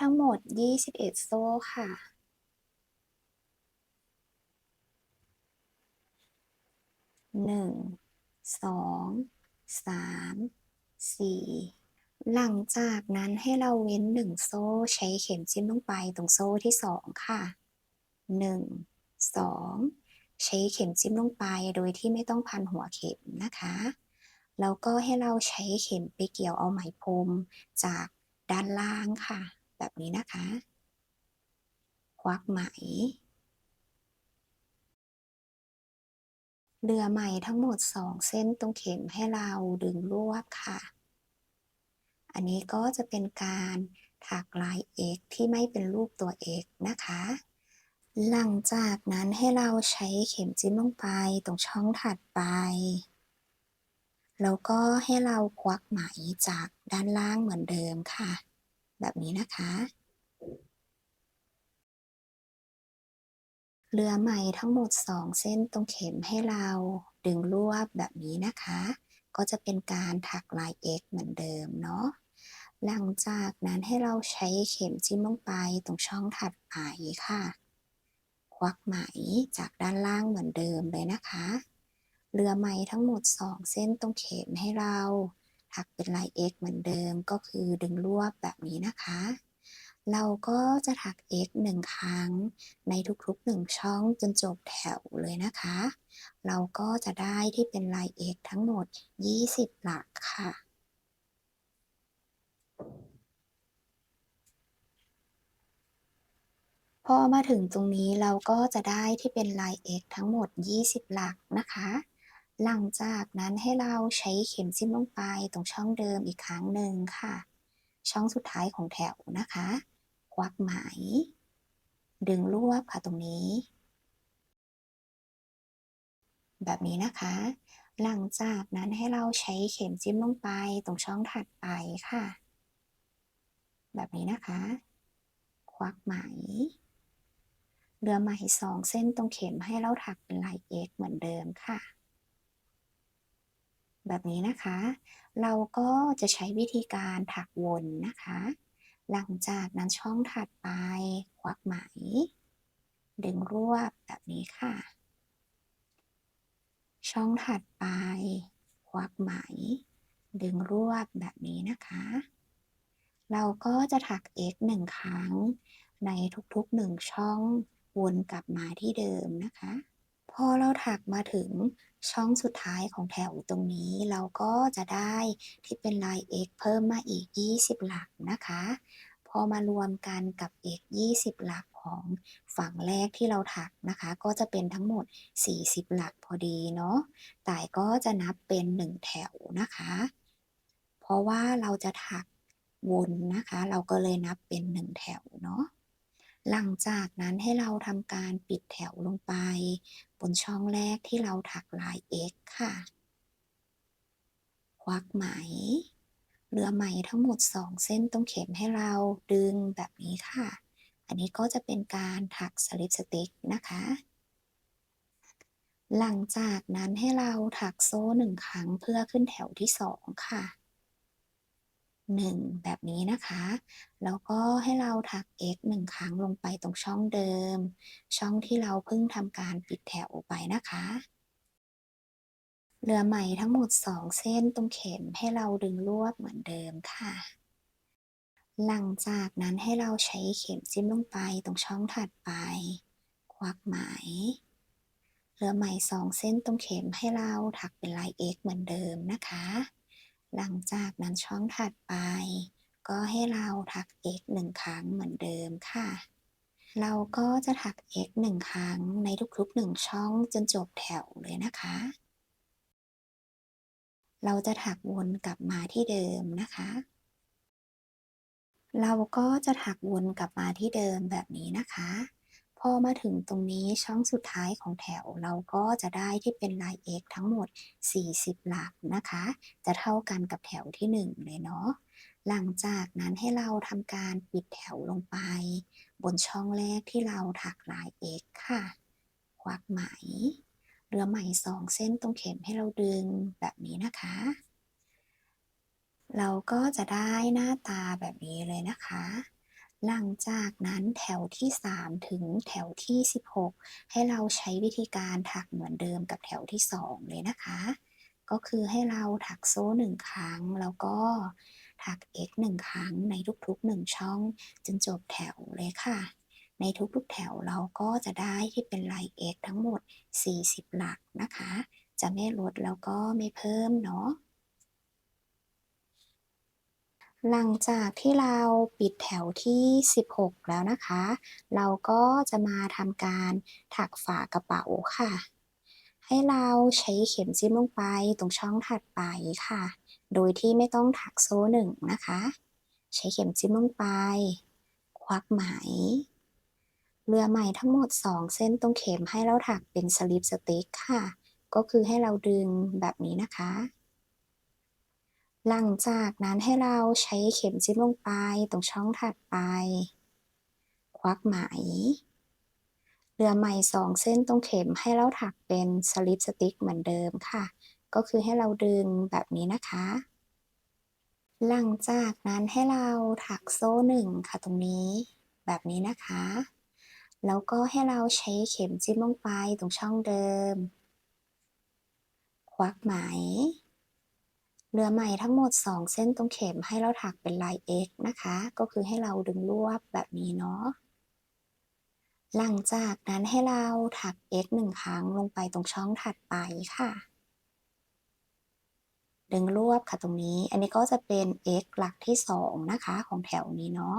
ถักโซ่ทั้งหมด 21 โซ่ค่ะ หนึ่ง สอง สาม สี่ หลังจากนั้นให้เราเว้นหนึ่งโซ่ใช้เข็มจิ้มลงไปตรงโซ่ที่สองค่ะ หนึ่ง สอง ใช้เข็มจิ้มลงไปโดยที่ไม่ต้องพันหัวเข็มนะคะแล้วก็ให้เราใช้เข็มไปเกี่ยวเอาไหมพรมจากด้านล่างค่ะ แบบนี้นะคะ ควักไหม เรือไหมทั้งหมด2เส้นตรงเข็มให้เราดึงรวบค่ะ อันนี้ก็จะเป็นการถักลาย X ที่ไม่เป็นรูปตัว X นะคะ หลังจากนั้นให้เราใช้เข็มจิ้มลงไปตรงช่องถัดไปแล้วก็ให้เราควักไหมจากด้านล่างเหมือนเดิมค่ะ แบบนี้นะคะเรือไหมทั้งหมด 2 เส้นตรงเข็มให้เราดึงรวบแบบนี้นะคะ ก็จะเป็นการถักลาย X เหมือนเดิมเนาะ หลังจากนั้นให้เราใช้เข็มจิ้มลงไปตรงช่องถัดไปค่ะ ควักไหมจากด้านล่างเหมือนเดิมเลยนะคะเรือไหมทั้งหมด 2 เส้นตรงเข็มให้เรา ถักเป็นลาย X เหมือนเดิมก็คือดึงรวบแบบนี้นะคะ เราก็จะถัก X 1 ครั้งในทุกๆ 1 ช่องจนจบแถวเลยนะคะ เราก็จะได้ที่เป็นลาย X ทั้งหมด 20 หลักค่ะพอมาถึงตรงนี้เราก็จะได้ที่เป็นลาย X ทั้งหมด 20 หลักนะคะ หลังจากนั้นให้เราใช้เข็มจิ้มลงไปตรงช่องเดิมอีกครั้งหนึ่งค่ะ ช่องสุดท้ายของแถวนะคะ ควักไหม ดึงรวบค่ะตรงนี้ แบบนี้นะคะ หลังจากนั้นให้เราใช้เข็มจิ้มลงไปตรงช่องถัดไปค่ะ แบบนี้นะคะ ควักไหมเรือไหมสองเส้นตรงเข็มให้เราถักเป็นลาย X เหมือนเดิมค่ะ แบบนี้นะคะ เราก็จะใช้วิธีการถักวนนะคะ หลังจากนั้นช่องถัดไปควักไหม ดึงรวบแบบนี้ค่ะ ช่องถัดไปควักไหม ดึงรวบแบบนี้นะคะ เราก็จะถัก X หนึ่งครั้งในทุกๆหนึ่งช่องวนกลับมาที่เดิมนะคะ พอเราถักมาถึงช่องสุดท้ายของแถวตรงนี้เราก็จะได้ที่เป็นลาย X เพิ่มมาอีก 20 หลักนะคะ พอมารวมกันกับ X 20 หลักของฝั่งแรกที่เราถักนะคะ ก็จะเป็นทั้งหมด 40 หลักพอดีเนาะแต่ก็จะนับเป็น 1 แถวนะคะ เพราะว่าเราจะถักวนนะคะ เราก็เลยนับเป็น 1 แถวเนาะ หลังจากนั้นให้เราทำการปิดแถวลงไป บนช่องแรกที่เราถักลาย X ค่ะ ควักไหมเรือไหมทั้งหมด 2 เส้นตรงเข็มให้เราดึงแบบนี้ค่ะ อันนี้ก็จะเป็นการถักสลิปสติกนะคะ หลังจากนั้นให้เราถักโซ่หนึ่งครั้งเพื่อขึ้นแถวที่ 2 ค่ะ 1 แบบนี้นะคะ แล้วก็ให้เราถัก X 1 ครั้งลงไปตรงช่องเดิม ช่องที่เราเพิ่งทำการปิดแถวไปนะคะเรือไหมทั้งหมด 2 เส้นตรงเข็มให้เราดึงรวบเหมือนเดิมค่ะ หลังจากนั้นให้เราใช้เข็มจิ้มลงไปตรงช่องถัดไป ควักไหมเรือไหม2เส้นตรงเข็มให้เราถักเป็นลาย X เหมือนเดิมนะคะ หลังจากนั้นช่องถัดไป ก็ให้เราถัก X 1 ครั้งเหมือนเดิมค่ะ เราก็จะถัก X 1 ครั้งในทุกๆ 1 ช่องจนจบแถวเลยนะคะ เราจะถักวนกลับมาที่เดิมนะคะ เราก็จะถักวนกลับมาที่เดิมแบบนี้นะคะ อมาถึงตรงนี้ช่องสุดท้ายของแถวเราก็จะได้ที่เป็นลาย X ทั้งหมด 40 หลักนะคะ จะเท่ากันกับแถวที่ 1 เลยเนาะหลังจากนั้นให้เราทำการปิดแถวลงไป บนช่องแรกที่เราถักลาย X ค่ะ ควักไหม เรือไหม2เส้นตรงเข็มให้เราดึงแบบนี้นะคะ เราก็จะได้หน้าตาแบบนี้เลยนะคะ หลังจากนั้นแถวที่ 3 ถึงแถวที่ 16 ให้เราใช้วิธีการถักเหมือนเดิมกับแถวที่ 2 เลยนะคะ ก็คือให้เราถักโซ่1ครั้งแล้วก็ถัก x 1 ครั้งในทุกๆ 1 ช่อง จนจบแถวเลยค่ะ ในทุกๆ แถวเราก็จะได้ที่เป็นลาย x ทั้งหมด 40 หลักนะคะ จะไม่ลดแล้วก็ไม่เพิ่มเนาะ หลังจากที่เราปิดแถวที่ 16 แล้วนะคะ เราก็จะมาทำการถักฝากระเป๋าค่ะ ให้เราใช้เข็มจิ้มลงไปตรงช่องถัดไปค่ะ โดยที่ไม่ต้องถักโซ่หนึ่งนะคะ ใช้เข็มจิ้มลงไป ควักไหม เรือไหมทั้งหมด 2 เส้นตรงเข็มให้เราถักเป็นสลิปสติ๊กค่ะ ก็คือให้เราดึงแบบนี้นะคะ หลังจากนั้นให้เราใช้เข็มจิ้มลงไปตรงช่องถัดไป ควักไหมเรือไหมสองเส้นตรงเข็มให้เราถักเป็นสลิปสติ๊กเหมือนเดิมค่ะ ก็คือให้เราดึงแบบนี้นะคะ หลังจากนั้นให้เราถักโซ่หนึ่งค่ะตรงนี้ แบบนี้นะคะ แล้วก็ให้เราใช้เข็มจิ้มลงไปตรงช่องเดิม ควักไหม เรือไหมทั้งหมด 2 เส้นตรงเข็มให้เราถักเป็นลาย X นะคะ ก็คือให้เราดึงรวบแบบนี้เนาะหลังจากนั้นให้เราถัก X 1ครั้งลงไปตรงช่องถัดไปค่ะ ดึงรวบค่ะตรงนี้ อันนี้ก็จะเป็น X หลักที่ 2 นะคะของแถวนี้เนาะ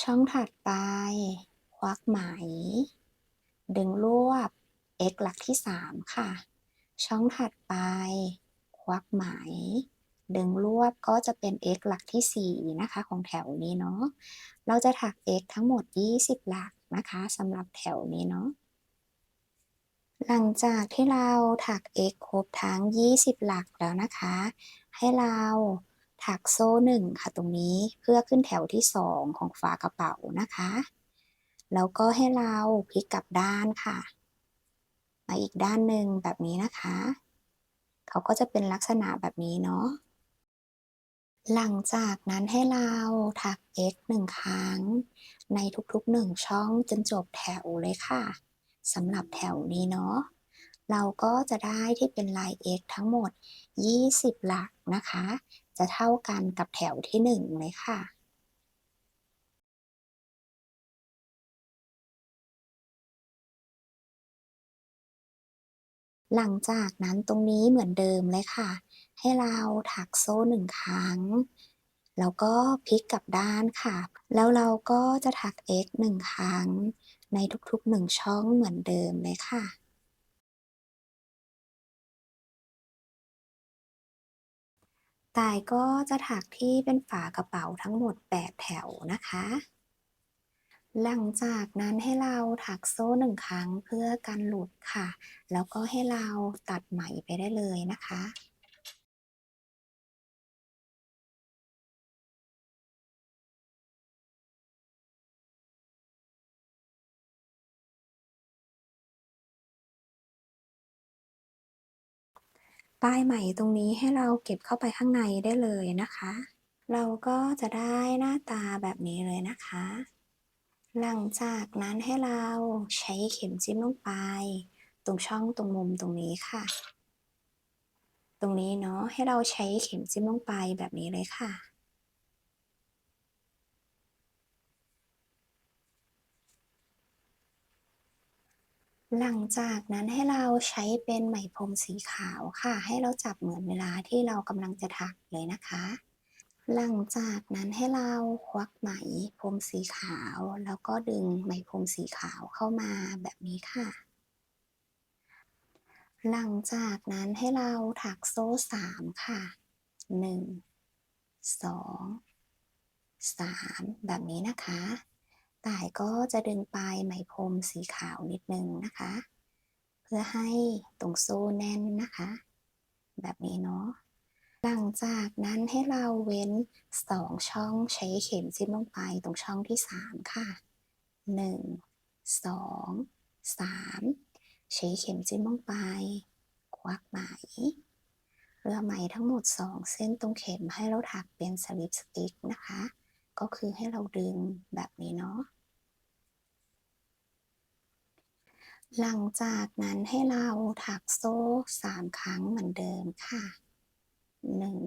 ช่องถัดไป ควักไหม ดึงรวบ X หลักที่ 3 ค่ะ ช่องถัดไป วักไหม ดึงรวบก็จะเป็น x หลักที่ 4 นะคะ ของแถวนี้เนาะ เราจะถัก x ทั้งหมด 20 หลักนะคะสำหรับแถวนี้เนาะ หลังจากที่เราถัก x ครบทั้ง 20 หลักแล้วนะคะ ให้เราถักโซ่หนึ่งค่ะตรงนี้เพื่อขึ้นแถวที่ 2 ของฝากระเป๋านะคะ แล้วก็ให้เราพลิกกลับด้านค่ะ มาอีกด้านหนึ่งแบบนี้นะคะ เขาก็จะเป็นลักษณะแบบนี้เนาะ หลังจากนั้นให้เราถัก x 1 ครั้ง ในทุกๆ 1 ช่องจนจบแถวเลยค่ะสำหรับแถวนี้เนาะ เราก็จะได้ที่เป็นลาย x ทั้งหมด 20 หลักนะคะ จะเท่ากันกับแถวที่ 1 เลยค่ะ หลังจากนั้นตรงนี้เหมือนเดิมเลยค่ะ ให้เราถักโซ่หนึ่งครั้ง แล้วก็พลิกกลับด้านค่ะ แล้วเราก็จะถัก x หนึ่งครั้ง ในทุกๆหนึ่งช่องเหมือนเดิมเลยค่ะตายก็จะถักที่เป็นฝากระเป๋าทั้งหมด 8 แถวนะคะ หลังจากนั้นให้เราถักโซ่หนึ่งครั้งเพื่อกันหลุดค่ะ แล้วก็ให้เราตัดไหมไปได้เลยนะคะปลายไหมตรงนี้ให้เราเก็บเข้าไปข้างในได้เลยนะคะ เราก็จะได้หน้าตาแบบนี้เลยนะคะ หลังจากนั้นให้เราใช้เข็มจิ้มลงไป ตรงช่องตรงมุมตรงนี้ค่ะ ตรงนี้เนาะให้เราใช้เข็มจิ้มลงไปแบบนี้เลยค่ะ หลังจากนั้นให้เราใช้เป็นไหมพรมสีขาวค่ะ ให้เราจับเหมือนเวลาที่เรากำลังจะถักเลยนะคะ หลังจากนั้นให้เราควักไหมพรมสีขาว แล้วก็ดึงไหมพรมสีขาวเข้ามาแบบนี้ค่ะ หลังจากนั้นให้เราถักโซ่สามค่ะหนึ่งสองสามแบบนี้นะคะต่ายก็จะดึงปลายไหมพรมสีขาวนิดนึงนะคะ เพื่อให้ตรงโซ่แน่นนะคะ แบบนี้เนาะ หลังจากนั้นให้เราเว้นสองช่องใช้เข็มจิ้มลงไปตรงช่องที่สามค่ะหนึ่งสองสามใช้เข็มจิ้มลงไป ควักไหมเรือไหมทั้งหมด2เส้นตรงเข็มให้เราถักเป็นสลิปสติ๊กนะคะ ก็คือให้เราดึงแบบนี้เนาะหลังจากนั้นให้เราถักโซ่สามครั้งเหมือนเดิมค่ะ หนึ่ง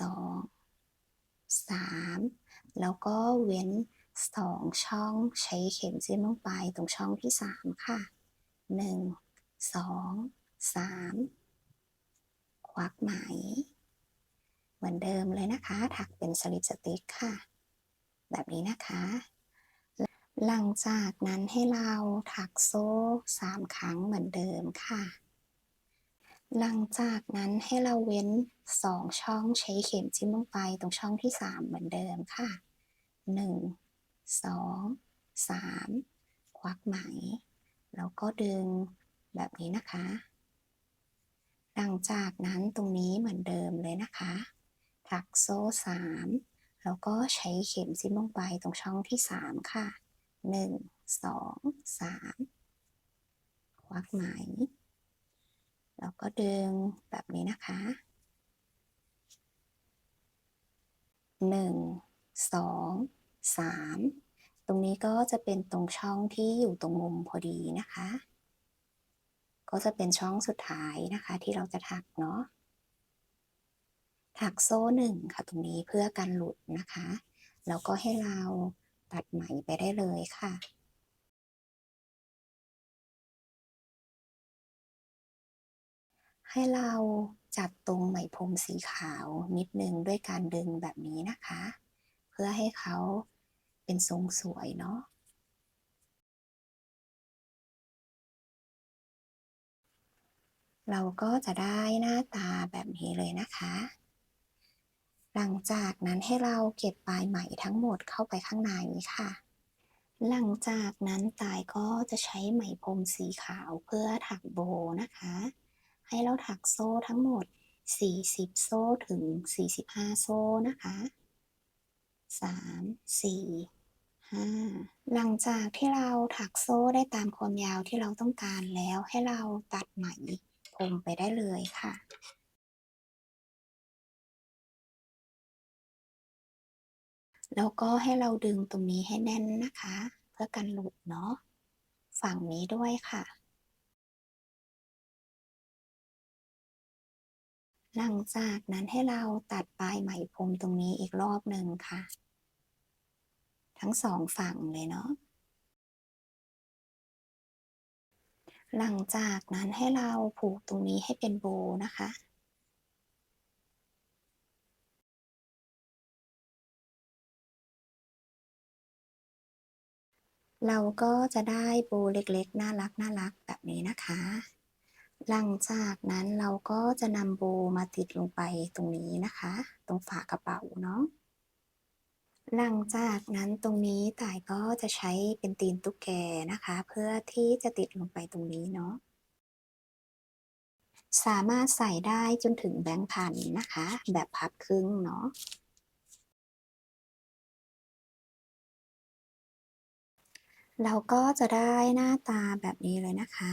สองสามแล้วก็เว้นสองช่องใช้เข็มจิ้มลงไปตรงช่องที่สามค่ะหนึ่งสองสามควักไหม เหมือนเดิมเลยนะคะ ถักเป็นสลิปสติ๊กค่ะ แบบนี้นะคะ หลังจากนั้นให้เราถักโซ่สามครั้งเหมือนเดิมค่ะ หลังจากนั้นให้เราเว้นสองช่องใช้เข็มจิ้มลงไปตรงช่องที่สามเหมือนเดิมค่ะหนึ่งสองสามควักไหม แล้วก็ดึงแบบนี้นะคะ หลังจากนั้นตรงนี้เหมือนเดิมเลยนะคะ ถักโซ่สามแล้วก็ใช้เข็มจิ้มลงไปตรงช่องที่สามค่ะหนึ่งสองสามควักไหม แล้วก็ดึงแบบนี้นะคะหนึ่งสองสามตรงนี้ก็จะเป็นตรงช่องที่อยู่ตรงมุมพอดีนะคะ ก็จะเป็นช่องสุดท้ายนะคะที่เราจะถักเนาะ ถักโซ่หนึ่งค่ะตรงนี้เพื่อกันหลุดนะคะ แล้วก็ให้เราตัดไหมไปได้เลยค่ะ ให้เราจับตรงไหมพรมสีขาวนิดนึงด้วยการดึงแบบนี้นะคะ เพื่อให้เขาเป็นทรงสวยเนาะเราก็จะได้หน้าตาแบบนี้เลยนะคะ หลังจากนั้นให้เราเก็บปลายไหมทั้งหมดเข้าไปข้างในค่ะ หลังจากนั้นตายก็จะใช้ไหมพรมสีขาวเพื่อถักโบนะคะ ให้เราถักโซ่ทั้งหมด 40 โซ่ถึง 45 โซ่นะคะ 3 4 5 หลังจากที่เราถักโซ่ได้ตามความยาวที่เราต้องการแล้วให้เราตัดไหมพรมไปได้เลยค่ะแล้วก็ให้เราดึงตรงนี้ให้แน่นนะคะ เพื่อกันหลุดเนาะฝั่งนี้ด้วยค่ะ หลังจากนั้นให้เราตัดปลายไหมพรมตรงนี้อีกรอบหนึ่งค่ะ ทั้งสองฝั่งเลยเนาะหลังจากนั้นให้เราผูกตรงนี้ให้เป็นโบนะคะ เราก็จะได้โบเล็กๆ น่ารักน่ารักแบบนี้นะคะ หลังจากนั้นเราก็จะนำโบมาติดลงไปตรงนี้นะคะ ตรงฝากระเป๋าเนาะหลังจากนั้นตรงนี้ต่ายก็จะใช้เป็นตีนตุ๊กแกนะคะ เพื่อที่จะติดลงไปตรงนี้เนาะสามารถใส่ได้จนถึงแบงค์พันนะคะ แบบพับครึ่งเนาะเราก็จะได้หน้าตาแบบนี้เลยนะคะ